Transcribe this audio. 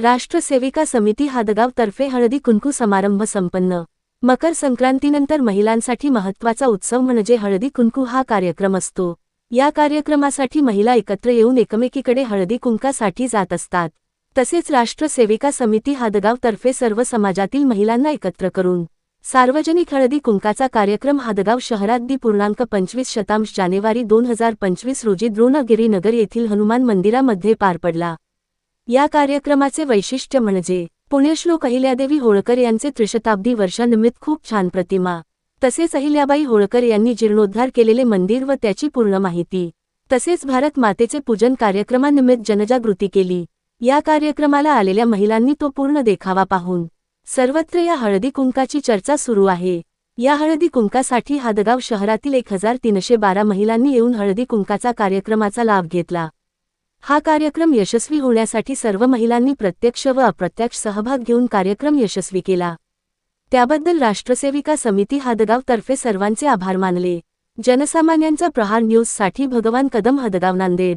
राष्ट्रसेविका समिती हादगाव तर्फे हळदी कुंकू समारंभ संपन्न. मकर संक्रांतीनंतर महिलांसाठी महत्त्वाचा उत्सव म्हणजे हळदी कुंकू हा कार्यक्रम असतो. या कार्यक्रमासाठी महिला एकत्र येऊन एकमेकीकडे हळदी कुंकासाठी जात असतात. तसेच राष्ट्रसेविका समिती हादगाव तर्फे सर्व समाजातील महिलांना एकत्र करून सार्वजनिक हळदी कुंकाचा कार्यक्रम हादगाव शहरात दि पूर्णांक पंचवीस शतांश जानेवारी दोन हजार पंचवीस रोजी द्रोणगिरीनगर येथील हनुमान मंदिरामध्ये पार पडला. या कार्यक्रमाचे वैशिष्ट्य म्हणजे पुण्यश्लोक अहिल्यादेवी होळकर यांचे त्रिशताब्दी वर्षानिमित्त खूप छान प्रतिमा. तसेच अहिल्याबाई होळकर यांनी जीर्णोद्धार केलेले मंदिर व त्याची पूर्ण माहिती. तसेच भारत मातेचे पूजन कार्यक्रमानिमित्त जनजागृती केली. या कार्यक्रमाला आलेल्या महिलांनी तो पूर्ण देखावा पाहून सर्वत्र या हळदी कुंकाची चर्चा सुरू आहे. या हळदी कुंकासाठी हादगाव शहरातील एक हजार तीनशे बारा महिलांनी येऊन हळदी कुंकाचा कार्यक्रमाचा लाभ घेतला. हा कार्यक्रम यशस्वी होण्यासाठी सर्व महिलांनी प्रत्यक्ष व अप्रत्यक्ष सहभाग घेऊन कार्यक्रम यशस्वी केला. त्याबद्दल राष्ट्रसेविका समिती हादगाव तर्फे सर्वांचे आभार मानले. जनसामान्यांचा प्रहार न्यूजसाठी भगवान कदम हदगाव नांदेड.